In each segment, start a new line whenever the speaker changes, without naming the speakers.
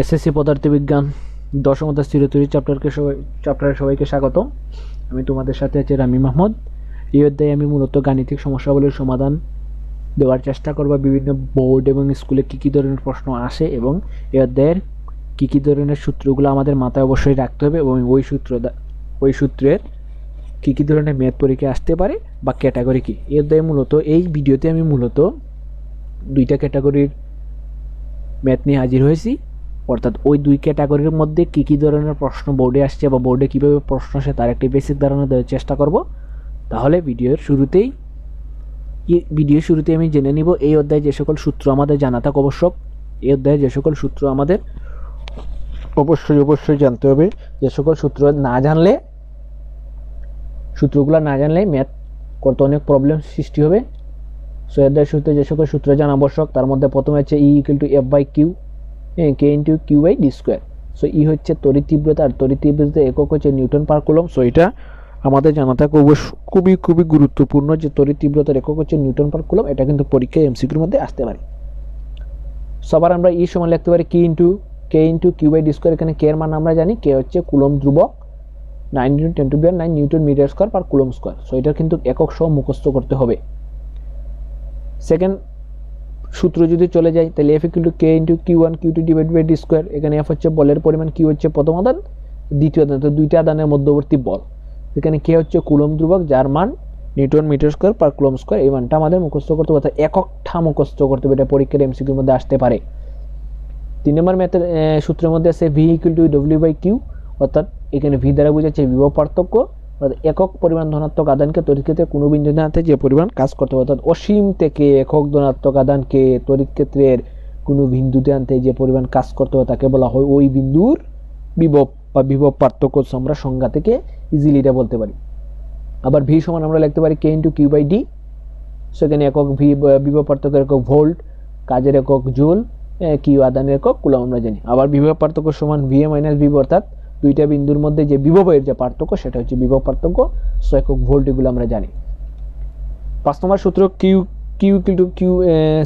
SSC পদার্থবিজ্ঞান দশমতা স্থিরতরী চ্যাপ্টারকে সবাই চ্যাপ্টারে সবাইকে স্বাগত আমি তোমাদের সাথে আছি রামি মাহমুদ। এই অধ্যায়ে আমি মূলত গাণিতিক সমস্যাগুলির সমাধান দেওয়ার চেষ্টা করব। বিভিন্ন বোর্ড এবং স্কুলে কী কী ধরনের প্রশ্ন আসে এবং এই অধ্যায়ের কী কী ধরনের সূত্রগুলো আমাদের মাথায় অবশ্যই রাখতে হবে এবং ওই সূত্র ওই সূত্রের কী কী ধরনের ম্যাথ পরীক্ষা আসতে পারে বা ক্যাটাগরি কী। এই অধ্যায়ে মূলত এই ভিডিওতে আমি মূলত দুইটা ক্যাটাগরির ম্যাথ নিয়ে হাজির হয়েছি। অর্থাৎ ওই দুই ক্যাটাগরির মধ্যে কী কী ধরনের প্রশ্ন বোর্ডে আসছে বা বোর্ডে কীভাবে প্রশ্ন আসে তার একটি বেসিক ধারণা দেওয়ার চেষ্টা করব। তাহলে ভিডিওর শুরুতেই ভিডিওর শুরুতে আমি জেনে নিব এই অধ্যায়ে যে সকল সূত্র আমাদের জানা থাকা আবশ্যক এই অধ্যায়ে যে সকল সূত্র আমাদের অবশ্যই অবশ্যই জানতে হবে। যে সকল সূত্র না জানলে, সূত্রগুলো না জানলে ম্যাথ করতে অনেক প্রবলেম সৃষ্টি হবে। সো এদের সূত্রে যে সকল সূত্র জানা আবশ্যক, তার মধ্যে প্রথমে হচ্ছে E equal to F by Q K into Q by D square so E হচ্ছে তড়িৎ তীব্রতা, আর তড়িৎ তীব্রতা একক হচ্ছে নিউটন পার কুলম সো এটা আমাদের জানা থাকা খুবই খুবই গুরুত্বপূর্ণ যে তড়িৎ তীব্রতার একক হচ্ছে নিউটন পার এটা কিন্তু পরীক্ষায় এমসিকিউর মধ্যে আসতে পারে। সবার আমরা ই সমান লিখতে পারি কি into K into Q by D square এখানে কে এর মান আমরা জানি কে হচ্ছে কুলম ধ্রুবক nine into ten to beer nine newton metre square per coulomb square so এটা কিন্তু একক সহ মুখস্থ করতে হবে। সেকেন্ড সূত্র যদি চলে যায়, তাহলে F equal to K into Q one Q two divide by D square এখানে এফ হচ্ছে বলের পরিমাণ কিউ হচ্ছে প্রথম আদান দ্বিতীয় আদান তো দুইটা আদানের মধ্যবর্তী বল। এখানে কে হচ্ছে কুলম ধ্রুবক, যার মান newton metre square per coulomb square. এই মানটা আমাদের মুখস্থ করতে হবে, অর্থাৎ এককটা মুখস্থ করতে হবে, এটা পরীক্ষার এমসিকিউর মধ্যে আসতে পারে। তিন নম্বর ম্যাথের সূত্রের মধ্যে আছে V equal to W by Q অর্থাৎ এখানে ভি দ্বারা বোঝাচ্ছে বিভব পার্থক্য। একক পরিমাণ ধনাত্মক আদানকে তড়িৎ ক্ষেত্রে কোনো বিন্দু জানাতে যে পরিমাণ কাজ করতে হবে। অর্থাৎ অসীম থেকে একক ধনাত্মক আদানকে তড়িৎ ক্ষেত্রের কোনো বিন্দুতে আনতে যে পরিমাণ কাজ করতে হবে তাকে বলা হয় ওই বিন্দুর বিভব বা বিভব পার্থক্য আমরা সংজ্ঞা থেকে ইজিলি এটা বলতে পারি। আবার ভি সমান আমরা লিখতে পারি K into Q by D সেখানে একক ভি বিভব পার্থক্যের একক ভোল্ট কাজের একক জুল কিউ আদানের একক কুলাম আমরা জানি। আবার বিভব পার্থক্য সমান ভি এ মাইনাস বিভ অর্থাৎ দুইটা বিন্দুর মধ্যে যে বিভবের যে পার্থক্য, সেটা হচ্ছে বিভব পার্থক্য সো একক ভোল্ট এগুলো আমরা জানি। পাঁচ নম্বর সূত্র Q Q equal to Q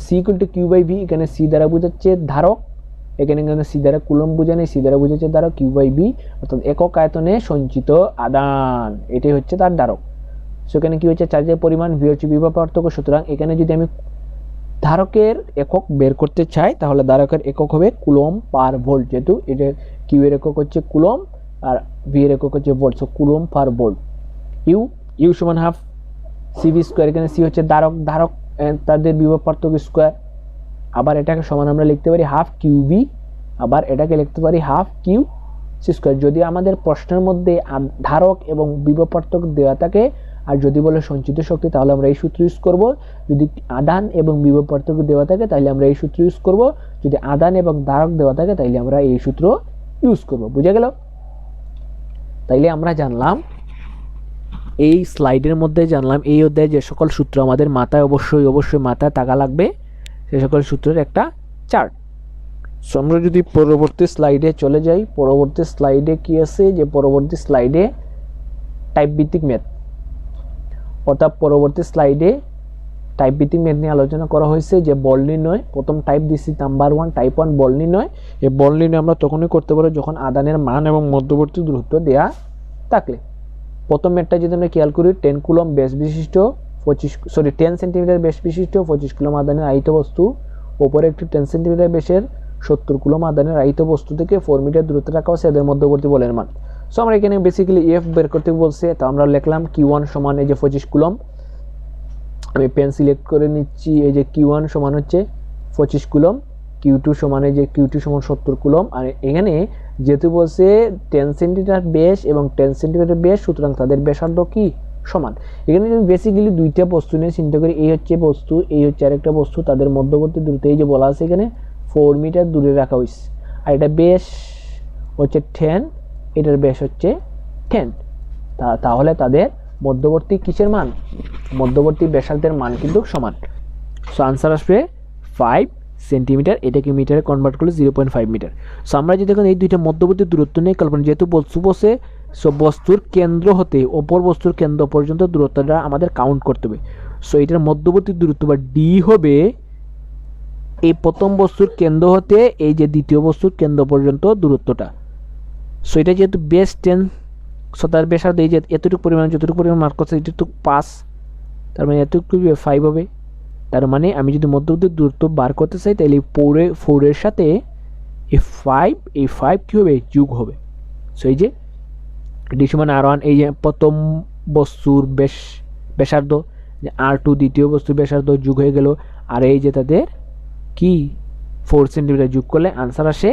C equal to Q by V এখানে সি দ্বারা বোঝাচ্ছে ধারক, এখানে এখানে সি দ্বারা কুলম বোঝানে সি দ্বারা বোঝাচ্ছে ধারক কিউ বাই বি অর্থাৎ একক আয়তনে সঞ্চিত আদান, এটাই হচ্ছে তার ধারক। সো এখানে কি হচ্ছে? চার্জের পরিমাণ ভি হচ্ছে বিভব পার্থক্য, সুতরাং এখানে যদি আমি ধারকের একক বের করতে চাই, তাহলে ধারকের একক হবে কুলম পার ভোল্ট, যেহেতু এটা কিউ এর একক হচ্ছে কুলম আর ভি এর একক হচ্ছে volt so coulomb per volt U U সমান হাফ সিভি স্কোয়ার এখানে সি হচ্ছে ধারক ধারক তাদের বিভব পার্থক্য স্কোয়ার আবার এটাকে সমান আমরা লিখতে পারি হাফ কিউ ভি আবার এটাকে লিখতে পারি হাফ কিউ সি স্কোয়ার যদি আমাদের প্রশ্নের মধ্যে ধারক এবং বিভব পার্থক্য দেওয়া থাকে, আর যদি বলে সঞ্চিত শক্তি, তাহলে আমরা এই সূত্র ইউজ করব। যদি আদান এবং বিভব পার্থক্য দেওয়া থাকে, তাহলে আমরা এই সূত্র ইউজ করব। যদি আদান এবং ধারক দেওয়া থাকে, তাহলে আমরা এই সূত্র ইউজ করব, বুঝে গেল? তাইলে আমরা জানলাম, এই স্লাইডের মধ্যে জানলাম এই অধ্যায়ে যে সকল সূত্র আমাদের মাথায় অবশ্যই অবশ্যই মাথায় থাকা লাগবে, সে সকল সূত্রের একটা চার্ট সো আমরা যদি পরবর্তী স্লাইডে চলে যাই, পরবর্তী স্লাইডে কি আছে? যে পরবর্তী স্লাইডে টাইপ ভিত্তিক ম্যাথ অর্থাৎ পরবর্তী স্লাইডে টাইপ ভিত্তিক ম্যাথ নিয়ে আলোচনা করা হয়েছে যে বল নির্ণয়, প্রথম টাইপ দিচ্ছি নাম্বার ওয়ান টাইপ ওয়ান বল নির্ণয়। এই বল নির্ণয় আমরা তখনই করতে পারি যখন আদানের মান এবং মধ্যবর্তী দূরত্ব দেয়া থাকলে। প্রথম ম্যাথটা যদি আমরা খেয়াল করি টেন কুলম বেশ বিশিষ্ট, পঁচিশ সরি টেন সেন্টিমিটার বেশ বিশিষ্ট, পঁচিশ কুলম আদানের আহিত বস্তু। ওপরে একটি টেন সেন্টিমিটার বেশের সত্তর কুলম আদানের আহিত বস্তু থেকে ফোর মিটার দূরত্বে রাখা হচ্ছে এদের মধ্যবর্তী বলের মান। সো আমরা এখানে বেসিক্যালি এফ বের করতে বলছে, তো আমরা লিখলাম কিউ ওয়ান সমান এই যে পঁচিশ কুলম। আমি পেন সিলেক্ট করে নিচ্ছি, এই যে কিউ ওয়ান সমান হচ্ছে পঁচিশ কুলম কিউ টু সমান এই যে কিউ টু সমান সত্তর কুলম, আর এখানে যেহেতু বলছে টেন সেন্টিমিটার বেশ এবং টেন সেন্টিমিটার বেশ সুতরাং তাদের ব্যাসার্ধ কি? সমান। এখানে যদি বেসিক্যালি দুইটা বস্তু নিয়ে চিন্তা করি, এই হচ্ছে বস্তু, এই হচ্ছে আরেকটা বস্তু, তাদের মধ্যবর্তী দূরত্ব, এই যে বলা আছে এখানে ফোর মিটার দূরে রাখা হয়েছে আর এটা বেশ হচ্ছে টেন এটার বেশ হচ্ছে টেন তাহলে তাদের মধ্যবর্তী কিসের মান? মধ্যবর্তী ব্যাসার্ধের মান কিন্তু সমান। সো আনসার আসবে ফাইভ সেন্টিমিটার এটাকে মিটারে কনভার্ট করলে zero point five metre so আমরা যদি এখন এই দুইটা মধ্যবর্তী দূরত্ব নিয়ে কল্পনা যেহেতু বস্তু বসে সো বস্তুর কেন্দ্র হতে অপর বস্তুর কেন্দ্র পর্যন্ত দূরত্বটা আমাদের কাউন্ট করতে হবে। সো এটার মধ্যবর্তী দূরত্ব বা ডি হবে এই প্রথম বস্তুর কেন্দ্র হতে এই যে দ্বিতীয় বস্তুর কেন্দ্র পর্যন্ত দূরত্বটা। সো এটা যেহেতু বেস টেন সো তার ব্যাসার্ধ এই যে এতটুকু পরিমাণ, যতটুকু পরিমাণ মার্ক করছে এটুকু পাঁচ তার মানে এতটুকু ফাইভ হবে। তার মানে আমি যদি মধ্যবর্তী দূরত্ব বার করতে চাই, তাহলে ফোরে ফোরের সাথে এই ফাইভ এই ফাইভ কী হবে? যুগ হবে। সো এই যে ডি সমান আর ওয়ান এই যে প্রথম বস্তুর বেশ, ব্যাসার্ধ, যে আর টু দ্বিতীয় বস্তুর ব্যাসার্ধ যুগ হয়ে গেল, আর এই যে তাদের কি? ফোর সেন্টিমিটার যুগ করলে আনসার আসে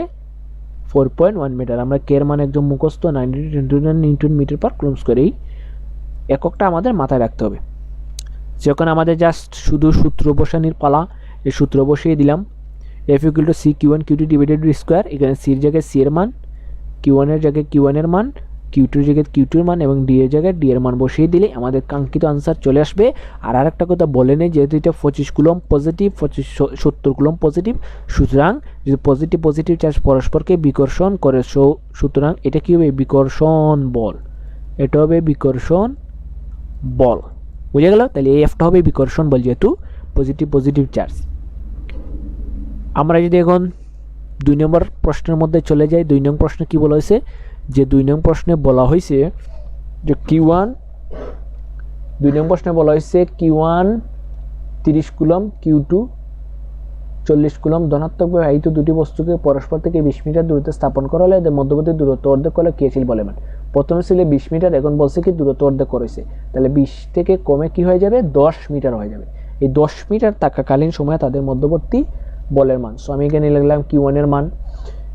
ফোর পয়েন্ট ওয়ান মিটার আমরা কের মানে একদম মুখস্থ ninety twenty metre per coulombs করে এই এককটা আমাদের মাথায় রাখতে হবে। যখন আমাদের জাস্ট শুধু সূত্র বসানির পালা, এই সূত্র বসিয়ে দিলাম। F equal to C Q one Q two divided square এখানে সির জায়গায় সি এর মান কিউ ওয়ানের জায়গায় কিউ ওয়ানের মান কিউ টুর জায়গায় কিউ টুর মান এবং ডি এর জায়গায় ডি এর মান বসিয়ে দিলে আমাদের কাঙ্ক্ষিত আনসার চলে আসবে। আর আরেকটা কথা বলে নেই, যেহেতু এটা পঁচিশ কুলম পজিটিভ পঁচিশ সত্তর কুলম পজিটিভ সুতরাং যদি পজিটিভ পজিটিভ চার্জ পরস্পরকে বিকর্ষণ করে, সো সুতরাং এটা কী হবে? বিকর্ষণ বল। এটা হবে বিকর্ষণ বল। বুঝে গেল? তাহলে এই এফটা হবে বিকর্ষণ বল যেহেতু পজিটিভ পজিটিভ চার্জ আমরা যদি এখন দুই নম্বর প্রশ্নের মধ্যে চলে যাই, দুই নং প্রশ্নে কী বলা হয়েছে? যে দুই নং প্রশ্নে বলা হয়েছে যে কিউ ওয়ান দুই নং প্রশ্নে বলা হয়েছে কি ওয়ান তিরিশ কুলম কিউ টু চল্লিশ কুলম ধনাত্মকভাবে আহিত দুটি বস্তুকে পরস্পর থেকে বিশ মিটার দূরত্বে স্থাপন করা হলে এদের মধ্যবর্তী দূরত্ব অর্ধেক করলে কে ছিল বলে মান। প্রথমে ছিল বিশ মিটার, এখন বলছে কি দূরত্ব অর্ধেক করেছে। তাহলে বিশ থেকে কমে কি হয়ে যাবে? দশ মিটার হয়ে যাবে। এই দশ মিটার থাকাকালীন সময়ে তাদের মধ্যবর্তী বলের মান। সো আমি এখানে লিখলাম কিউ ওয়ানের মান।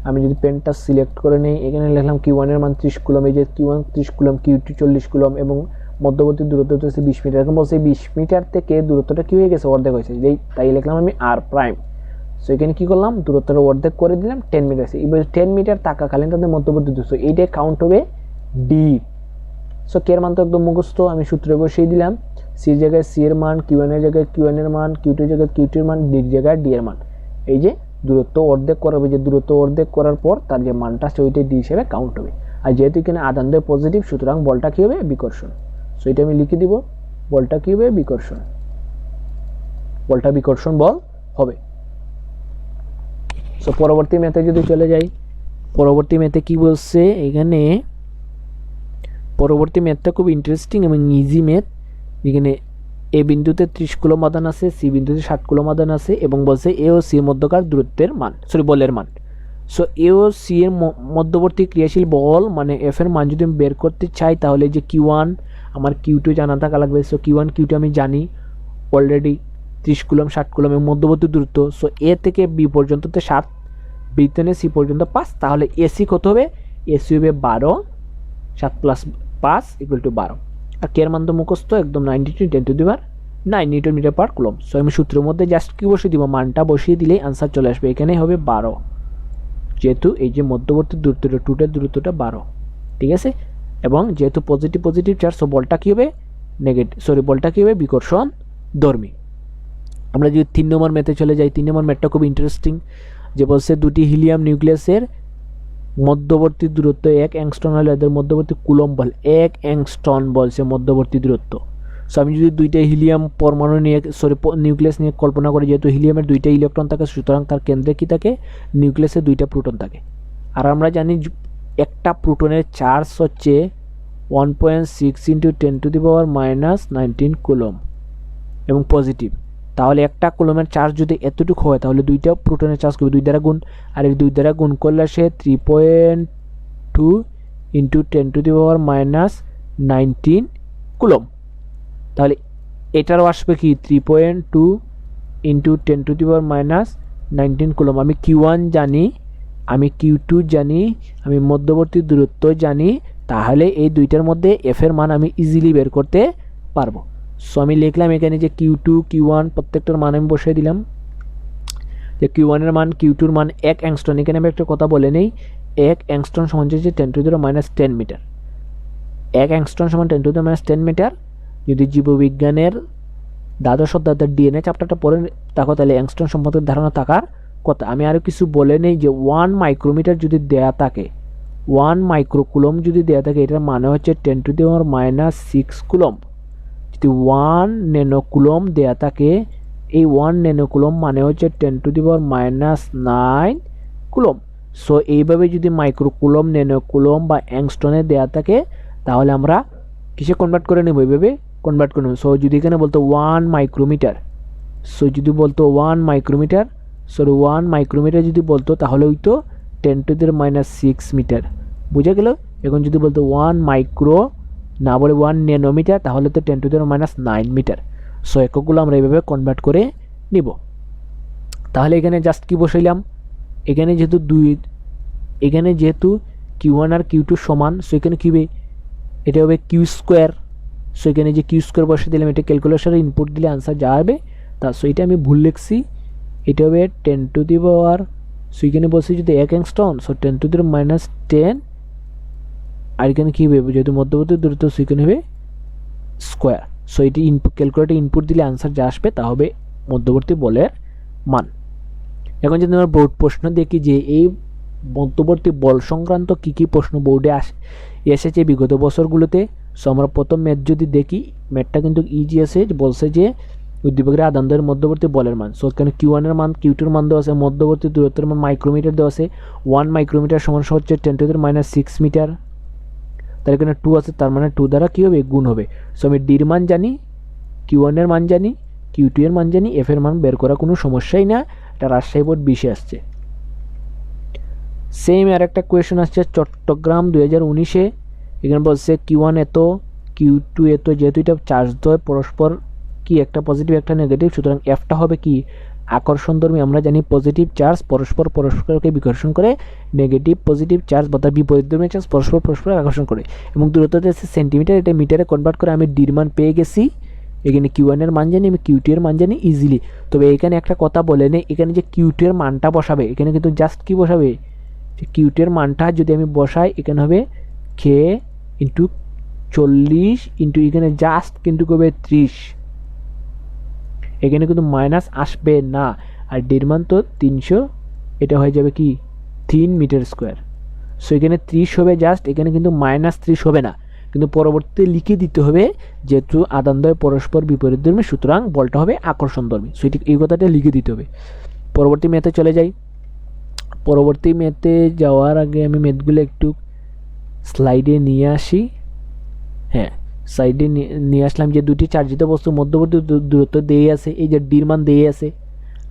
আমি যদি পেনটা সিলেক্ট করে নিই, এখানে লিখলাম কিউ ওয়ানের মান ত্রিশ কুলম। এই যে কিউ ওয়ান ত্রিশ কুলম কিউ টু চল্লিশ কুলম এবং মধ্যবর্তী দূরত্ব হচ্ছে বিশ মিটার। এখন বলছে বিশ মিটার থেকে দূরত্বটা কী হয়ে গেছে? অর্ধেক হয়েছে। যেই, তাই লিখলাম আমি আর প্রাইম সো এখানে কী করলাম? দূরত্বটা অর্ধেক করে দিলাম টেন মিটার এবার টেন মিটার থাকাকালীন তাদের মধ্যবর্তী দূরত্ব এইটাই কাউন্ট হবে ডি সো কে এর মান তো একদম মুখস্থ, আমি সূত্রে বসিয়ে দিলাম। সির জায়গায় সি এর মান কিউ এর জায়গায় কিউ এর মান কিউ টির জায়গায় কিউ টির মান ডির জায়গায় ডি এর মান। এই যে দূরত্ব অর্ধেক করা হবে, যে দূরত্ব অর্ধেক করার পর তার যে মানটা আছে ওইটাই ডি হিসেবে কাউন্ট হবে। আর যেহেতু এখানে আদান দেয় পজিটিভ সুতরাং বলটা কী হবে? বিকর্ষণ। সো এটা আমি লিখে দিব, বলটা কী হবে? বিকর্ষণ। বলটা বিকর্ষণ বল হবে। সো পরবর্তী ম্যাথে যদি চলে যাই, পরবর্তী ম্যাথে কি বলছে? এখানে পরবর্তী ম্যাথটা খুব ইন্টারেস্টিং এবং ইজি ম্যাথ এখানে এ বিন্দুতে ত্রিশ কুলো মাদান আছে সি বিন্দুতে ষাট কুলো মাদান আছে এবং বলছে এ ও সি এর মধ্যকার দূরত্বের মান সরি বলের মান। সো এ ও সি এর মধ্যবর্তী ক্রিয়াশীল বল মানে এফ এর মান যদি আমি বের করতে চাই, তাহলে যে কিউ ওয়ান আমার কিউ টু জানা থাকা লাগবে। So Q one Q two আমি জানি অলরেডি ত্রিশ কুলম ষাট কুলম এবং মধ্যবর্তী দূরত্ব। সো এ থেকে বি পর্যন্ত তো সাত বি থেকে সি পর্যন্ত পাঁচ তাহলে এসি কত হবে? এসি হবে বারো, সাত প্লাস পাঁচ ইকুয়াল টু বারো। আর কের মান তো মুখস্থ, একদম নাইনটি টু টেন টু দিবার nine newton metre per coulomb so আমি সূত্রের মধ্যে জাস্ট কি বসিয়ে দিব? মানটা বসিয়ে দিলেই আনসার চলে আসবে। এখানে হবে বারো। যেহেতু এই যে মধ্যবর্তী দূরত্বটা টুটের দূরত্বটা বারো। ঠিক আছে? এবং যেহেতু পজিটিভ পজিটিভ চার্জ সো বলটা কী হবে? নেগেটিভ সরি বলটা কী হবে? বিকর্ষণ ধর্মী। আমরা যদি তিন নম্বর ম্যাথে চলে যাই, তিন নম্বর ম্যাথটা খুব ইন্টারেস্টিং যে বলছে দুটি হিলিয়াম নিউক্লিয়াসের মধ্যবর্তী দূরত্ব, এক অ্যাংস্টন হলে এদের মধ্যবর্তী কুলম বল, এক অ্যাংস্টন বলছে মধ্যবর্তী দূরত্ব। সো আমি যদি দুইটা হিলিয়াম পরমাণু নিয়ে সরি নিউক্লিয়াস নিয়ে কল্পনা করি, যেহেতু হিলিয়ামের দুইটা ইলেকট্রন থাকে, সুতরাং তার কেন্দ্রে কী থাকে? নিউক্লিয়াসে দুইটা প্রোটন থাকে। আর আমরা জানি একটা প্রোটনের চার্জ হচ্ছে one point six into ten to the power minus nineteen coulomb এবং পজিটিভ তাহলে একটা কুলমের চার্জ যদি এতটুকু হয়, তাহলে দুইটা প্রোটনের চার্জ করবে দুই দ্বারা গুণ। আর এই দুই দ্বারা গুণ করলে সে three point two into ten to the power minus nineteen coulomb. তাহলে এটারও আসবে কি? Three point two into ten to the power minus nineteen coulomb. আমি কিউ ওয়ান জানি, আমি কিউ টু জানি, আমি মধ্যবর্তী দূরত্ব জানি, তাহলে এই দুইটার মধ্যে এফ এর মান আমি ইজিলি বের করতে পারব। সো আমি লিখলাম এখানে যে কিউ টু কিউ ওয়ান প্রত্যেকটার মান আমি বসিয়ে দিলাম। যে কিউ ওয়ানের মান কিউ টুর মান এক অ্যাংস্টন এখানে আমি একটা কথা বলে নেই। এক অ্যাংস্টন সমান হচ্ছে ten to zero minus ten metre এক অ্যাংস্টন সমান ten to zero minus ten metre যদি জীববিজ্ঞানের দ্বাদশ অধ্যায়ের ডিএনএ চ্যাপ্টারটা পড়ে থাকো, তাহলে অ্যাংস্টন সম্পর্কে ধারণা থাকার কথা। আমি আরও কিছু বলে নেই যে ওয়ান মাইক্রোমিটার যদি দেয়া থাকে ওয়ান মাইক্রোকুলম যদি দেয়া থাকে, এটার মানে হচ্ছে ten to the minus six coulomb যদি ওয়ান নেনোকুলম দেয়া থাকে। এই ওয়ান নেনোকুলম মানে হচ্ছে ten to the power minus nine coulomb so এইভাবে যদি মাইক্রোকুলম নেনোকুলম বা অ্যাংস্টনে দেওয়া থাকে, তাহলে আমরা কিসে কনভার্ট করে নেব এইভাবে? কনভার্ট করে নেব। সো যদি এখানে বলতো ওয়ান মাইক্রোমিটার সো যদি বলতো one micrometre sorry one micrometre যদি বলতো, তাহলে ওই তো ten to the minus six metre বুঝে গেল? এখন যদি বলতো ওয়ান মাইক্রো না বলে ওয়ান ন্যানোমিটার তাহলে তো ten to the minus nine metre so এককগুলো আমরা এইভাবে কনভার্ট করে নিব। তাহলে এখানে জাস্ট কি বসাইলাম? এখানে যেহেতু দুই, এখানে যেহেতু কিউ ওয়ান আর কিউ টু সমান সো এখানে কী হবে? এটা হবে কিউ স্কোয়ার সো এখানে যে কিউ স্কোয়ার বসে দিলাম, এটা ক্যালকুলেশনের ইনপুট দিলে আনসার যা হবে তা। সো এটা আমি ভুল লিখছি। এটা হবে ten to the power so এখানে বলছি যদি এক angstrom so ten to the minus ten আর এখানে কী হবে? যেহেতু মধ্যবর্তী দূরত্ব সো এখানে হবে স্কোয়ার সো এটি ইনপুট ক্যালকুলেটর ইনপুট দিলে আনসার যা আসবে তা হবে মধ্যবর্তী বলের মান। এখন যদি আমরা বোর্ড প্রশ্ন দেখি যে এই মধ্যবর্তী বল সংক্রান্ত কী কী প্রশ্ন বোর্ডে আস, এসেছে বিগত বছরগুলোতে? সো আমরা প্রথম ম্যাথ যদি দেখি ম্যাথটা কিন্তু ইজি আছে, বলছে যে উদ্দীপকের আদানদের মধ্যবর্তী বলের মান। সো এখানে কিউ ওয়ানের মান কিউ টুর মান দেওয়া আছে, মধ্যবর্তী দূরত্বের মান মাইক্রোমিটার দেওয়া আছে। ওয়ান মাইক্রোমিটার সমান হচ্ছে ten to minus six metre তার এখানে টু আছে, তার মানে টু দ্বারা কী হবে? গুণ হবে। সো আমি ডির মান জানি কিউ ওয়ানের মান জানি কিউ টু এর মান জানি এফ এর মান বের করা কোনো সমস্যাই না। এটা রাজশাহী বোর্ড বিশে আসছে। সেম আর একটা কোয়েশন আসছে চট্টগ্রাম দু হাজার উনিশে। এখানে বলছে কিউ ওয়ান এত কিউ টু এত, যেহেতু এটা চার্জ দেয় পরস্পর কি একটা পজিটিভ একটা নেগেটিভ সুতরাং এফটা হবে কি? আকর্ষণধর্মী আমরা জানি পজিটিভ চার্জ পরস্পর পরস্পরকে বিকর্ষণ করে নেগেটিভ পজিটিভ চার্জ বা তার বিপরীতধর্মী চার্জ পরস্পর পরস্পর আকর্ষণ করে। এবং দূরত্বটা হচ্ছে সেন্টিমিটার এটা মিটারে কনভার্ট করে আমি ডির পেয়ে গেছি। এখানে কিউ ওয়ানের মান জানি, আমি কিউ টু এর মান জানি ইজিলি তবে এখানে একটা কথা বলে নেই এখানে যে কিউ টু এর মানটা বসাবে, এখানে কিন্তু জাস্ট কি বসাবে? যে কিউ টু এর মানটা যদি আমি বসাই, এখানে হবে কে ইন্টু চল্লিশ ইন্টু এখানে জাস্ট কিন্তু কবে ত্রিশ। এখানে কিন্তু মাইনাস আসবে না। আর দেড় মান তো তিনশো, এটা হয়ে যাবে কি? তিন মিটার স্কোয়ার সো এখানে ত্রিশ হবে জাস্ট এখানে কিন্তু মাইনাস ত্রিশ হবে না। কিন্তু পরবর্তীতে লিখে দিতে হবে যেহেতু আদানদয় পরস্পর বিপরীত ধর্মী, সুতরাং বলটা হবে আকর্ষণ ধর্মী। সো এই কথাটা লিখে দিতে হবে। পরবর্তী ম্যাথে চলে যাই। পরবর্তী ম্যাথে যাওয়ার আগে আমি ম্যাথগুলো একটু স্লাইডে নিয়ে আসি। সাইডে নিয়ে আসলাম যে দুটি চার্জিত বস্তু, মধ্যবর্তী দূরত্ব দিয়ে আছে, এই যে ডির মান দিয়ে আছে,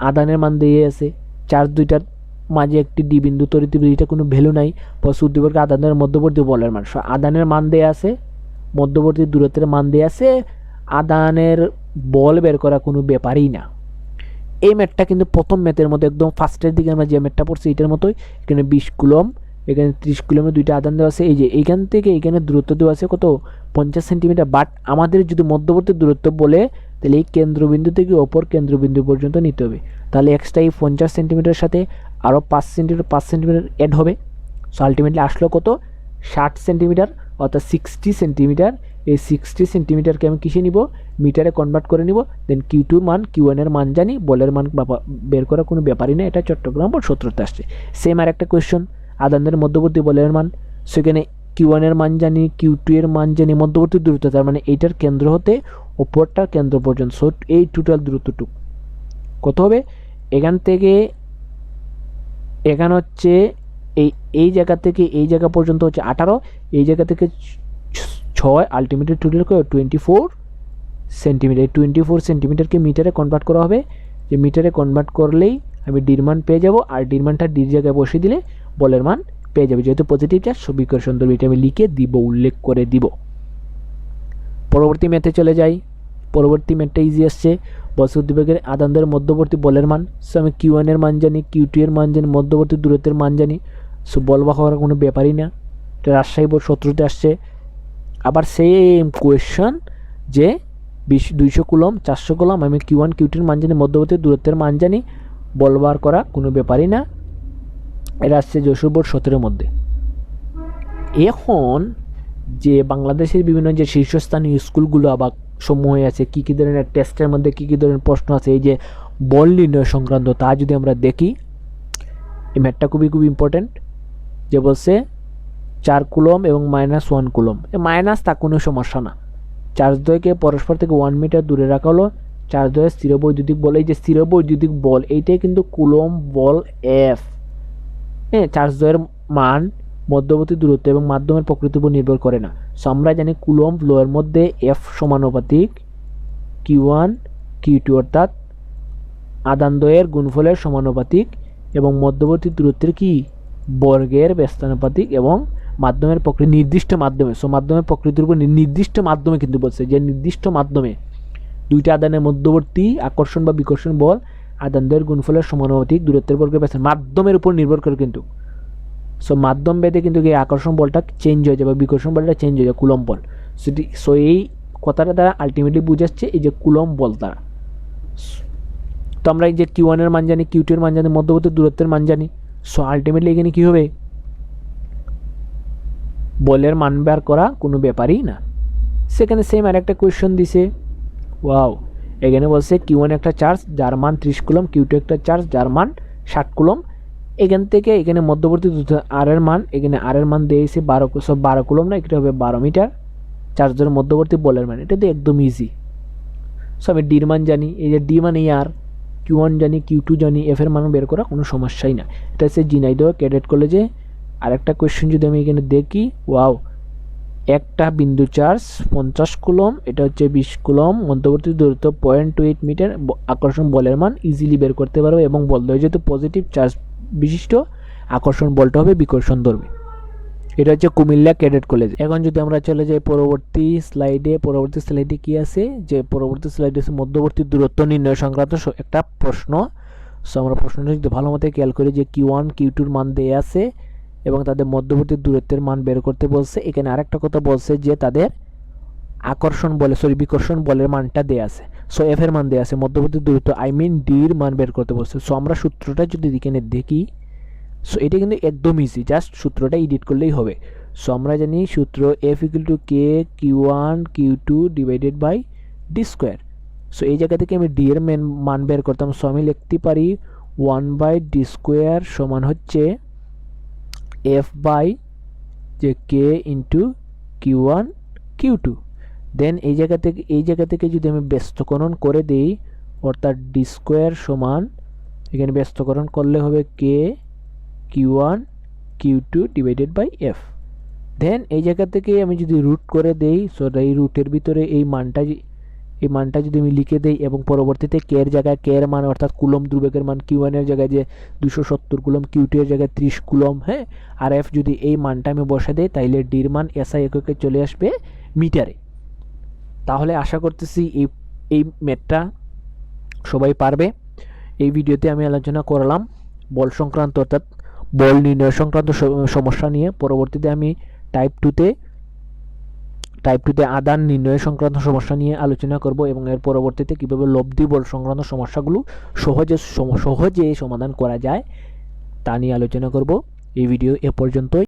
আদানের মান দিয়ে আছে, চার্জ দুইটার মাঝে একটি ডি বিন্দু তরিত এটা কোনো ভ্যালু নাই পশু উদ্দীপকের আদানের মধ্যবর্তী বলের মান। আদানের মান দেয়া আছে, মধ্যবর্তী দূরত্বের মান দেয়া আছে, আদানের বল বের করা কোনো ব্যাপারই না। এই ম্যাটটা কিন্তু প্রথম ম্যাথের মতো, একদম ফার্স্টের দিকে আমরা যে ম্যাটটা পড়ছি, এটার মতোই, এখানে বিশ কুলম এখানে ত্রিশ কিলোমিটার দুইটা আদান দেওয়া আছে। এই যে এইখান থেকে এখানে দূরত্ব দেওয়া আছে কত? পঞ্চাশ সেন্টিমিটার। বাট আমাদের যদি মধ্যবর্তী দূরত্ব বলে, তাহলে এই কেন্দ্রবিন্দু থেকে অপর কেন্দ্রবিন্দু পর্যন্ত নিতে হবে। তাহলে এক্সট্রা এই পঞ্চাশ সেন্টিমিটারের সাথে আরও পাঁচ সেন্টিমিটার পাঁচ সেন্টিমিটার অ্যাড হবে। সো আলটিমেটলি আসলো কত? ষাট সেন্টিমিটার, অর্থাৎ সিক্সটি সেন্টিমিটার। এই সিক্সটি সেন্টিমিটারকে আমি কিসে নিব? মিটারে কনভার্ট করে নিব। দেন কিউ টুর মান কিউ ওয়ানের মান জানি, বলের মান বের করা কোনো ব্যাপারই না এটা চট্টগ্রাম বোর্ড সত্তরতে আসছে। সেম আর একটা কোয়েশ্চন আদানদের মধ্যবর্তী বলের মান, সেখানে কিউ ওয়ানের মান জানি কিউ টু এর মান জানি, মধ্যবর্তী দূরত্ব তার মানে এইটার কেন্দ্র হতে ওপরটার কেন্দ্র পর্যন্ত। সো এই টোটাল দূরত্বটুকু। কত হবে? এখান থেকে এখানে হচ্ছে এই এই জায়গা থেকে এই জায়গা পর্যন্ত হচ্ছে আঠারো, এই জায়গা থেকে ছয় ultimately total twenty four centimetre twenty four সেন্টিমিটারকে মিটারে কনভার্ট করা হবে। যে মিটারে কনভার্ট করলেই আমি ডির মান পেয়ে যাব, আর ডির মানটা ডির জায়গায় বসিয়ে দিলে বলের মান পেয়ে যাবে। যেহেতু পজিটিভ চার্জ সবিকর সুন্দর এটা আমি লিখে দিব, উল্লেখ করে দিব। পরবর্তী ম্যাথে চলে যাই। পরবর্তী ম্যাথটা ইজি আসছে। বস উদ্দীপকের আদানদের মধ্যবর্তী বলের মান। সো আমি কিউ ওয়ানের মান জানি কিউ টু এর মান জানি, মধ্যবর্তী দূরত্বের মান জানি। সো বল বা হওয়ার কোনো ব্যাপারই না। রাজশাহী বোর্ড সতেরোতে আসছে। আবার সেম কোয়েশ্চন যে বিশ, দুইশো কুলম, চারশো কুলম, আমি কিউ ওয়ান কিউ টুর মান জানি, মধ্যবর্তী দূরত্বের মান জানি। বল বার করা কোনো ব্যাপারই না। এটা আসছে বোর্ড সতেরোর মধ্যে। এখন যে বাংলাদেশের বিভিন্ন যে শীর্ষস্থানীয় স্কুলগুলো আবার সমূহ আছে, কী কী ধরনের টেস্টের মধ্যে কী কী ধরনের প্রশ্ন আছে, এই যে বল নির্ণয় সংক্রান্ত, তা যদি আমরা দেখি, এই ম্যাটটা খুবই খুব ইম্পর্ট্যান্ট যে বলছে চার কুলম এবং মাইনাস ওয়ান কুলম। এ মাইনাস তা কোনো সমস্যা না। চার্জ দ্বয়কে পরস্পর থেকে ওয়ান মিটার দূরে রাখা হলো। চার্জ দ্বয়ের স্থির বৈদ্যুতিক বল, এই যে স্থির বৈদ্যুতিক বল, এইটাই কিন্তু কুলম বল এফ হ্যাঁ চার্জ দ্বয়ের মান মধ্যবর্তী দূরত্ব এবং মাধ্যমের প্রকৃতির উপর নির্ভর করে না। সো আমরা জানি কুলম লোয়ের মধ্যে এফ সমানুপাতিক কিউ ওয়ান কিউ টু অর্থাৎ আদান আদানদ্বয়ের গুণফলের সমানুপাতিক এবং মধ্যবর্তী দূরত্বের কি? বর্গের ব্যস্তানুপাতিক এবং মাধ্যমের প্রকৃতি নির্দিষ্ট মাধ্যমে। সো মাধ্যমের প্রকৃতির উপর নির্দিষ্ট মাধ্যমে কিন্তু বলছে যে নির্দিষ্ট মাধ্যমে দুইটা আদানের মধ্যবর্তী আকর্ষণ বা বিকর্ষণ বল আদানদ্বয়ের গুণফলের সমানুপাতিক দূরত্বের বর্গের ব্যস্ত মাধ্যমের উপর নির্ভর করে কিন্তু। সো মাধ্যম ভেদে কিন্তু এই আকর্ষণ বলটা চেঞ্জ হয়ে যায় বা বিকর্ষণ বলটা চেঞ্জ হয়ে যায় কুলম বল। সেটি সো এই কথাটা দ্বারা আলটিমেটলি বুঝাচ্ছে এই যে কুলম বল দ্বারা। তো আমরা এই যে কিউ ওয়ানের মান জানি কিউ টু এর মান জানি, মধ্যবর্তী দূরত্বের মান জানি। সো আলটিমেটলি এখানে কী হবে? বলের মান বের করা কোনো ব্যাপারই না। সেখানে সেম আর একটা কোয়েশ্চন দিছে। ওয়াও এখানে বলছে কিউ ওয়ান একটা চার্জ যার মান ত্রিশ কুলম কিউ টু একটা চার্জ যার মান ষাট কুলম। এখান থেকে এখানে মধ্যবর্তী আর এর মান, এখানে আর এর মান দিয়েছে বারো সব বারো কুলম না এটা হবে বারো মিটার। চার্জের মধ্যবর্তী বলের মান, এটা তো একদম ইজি সো আমি ডির মান জানি, এই যে ডি মান মানে আর কিউ ওয়ান জানি কিউ টু জানি এফ এর মান বের করা কোনো সমস্যাই না। এটা হচ্ছে জিনাইদহ ক্যাডেট কলেজে আরেকটা কোয়েশ্চেন যদি আমি এখানে দেখি ওয়াও একটা বিন্দু চার্জ পঞ্চাশ কুলম, এটা হচ্ছে বিশ কুলম। মধ্যবর্তী দূরত্ব পয়েন্ট টু এইট মিটার আকর্ষণ বলের মান ইজিলি বের করতে পারবে এবং বল যেহেতু পজিটিভ চার্জ বিশিষ্ট, আকর্ষণ বলটা হবে বিকর্ষণ ধরবে এটা হচ্ছে কুমিল্লা ক্যাডেট কলেজ। এখন যদি আমরা চলে যাই পরবর্তী স্লাইডে পরবর্তী স্লাইডে কি আছে? যে পরবর্তী স্লাইডে আছে মধ্যবর্তী দূরত্ব নির্ণয় সংক্রান্ত একটা প্রশ্ন। সো আমরা প্রশ্নটা যদি ভালো মতো খেয়াল করি যে কিউ ওয়ান কিউ টুর মান দেয়া আছে এবং তাদের মধ্যবর্তী দূরত্বের মান বের করতে বলছে। এখানে আরেকটা কথা বলছে যে তাদের আকর্ষণ বলে সরি বিকর্ষণ বলের মানটা দেয়া আছে। সো এফ এর মান দেয়া আছে, মধ্যবর্তী দূরত্ব আই মিন ডির মান বের করতে বলছে। সো আমরা সূত্রটা যদি এখানে দেখি সো এটা কিন্তু একদম ইজি জাস্ট সূত্রটা এডিট করলেই হবে। সো আমরা জানি সূত্র F equal to K Q one Q two divided by D square so এই জায়গা থেকে আমি ডি এর মান বের করতাম। সো আমি লিখতে পারি ওয়ান বাই ডি স্কোয়ার সমান হচ্ছে এফ বাই যে K into Q one Q two then এই জায়গা থেকে, এই জায়গা থেকে যদি আমি ব্যস্তকরণ করে দিই, অর্থাৎ ডি স্কোয়ার সমান, এখানে ব্যস্তকরণ করলে হবে K Q one Q two divided by F then এই জায়গা থেকে আমি যদি রুট করে দেই সো এই রুটের ভিতরে এই মানটা এই মানটা যদি আমি লিখে দেই এবং পরবর্তীতে কে এর জায়গায় কে এর মান, অর্থাৎ কুলম ধ্রুবকের মান কিউ ওয়ানের জায়গায় যে দুশো সত্তর কুলম কিউ এর জায়গায় ত্রিশ কুলম হ্যাঁ? আর এফ যদি এই মানটা আমি বসে দেই, তাইলে ডির মান এসআই এককে চলে আসবে মিটারে। তাহলে আশা করতেছি এই এই ম্যাথটা সবাই পারবে। এই ভিডিওতে আমি আলোচনা করলাম বল সংক্রান্ত, অর্থাৎ বল নির্ণয় সংক্রান্ত সমস্যা নিয়ে। পরবর্তীতে আমি টাইপ টুতে টাইপ টুতে আদান নির্ণয় সংক্রান্ত সমস্যা নিয়ে আলোচনা করব এবং এর পরবর্তীতে কীভাবে লব্ধি বল সংক্রান্ত সমস্যাগুলো সহজে সহজে সমাধান করা যায় তা নিয়ে আলোচনা করব। এই ভিডিও এ পর্যন্তই।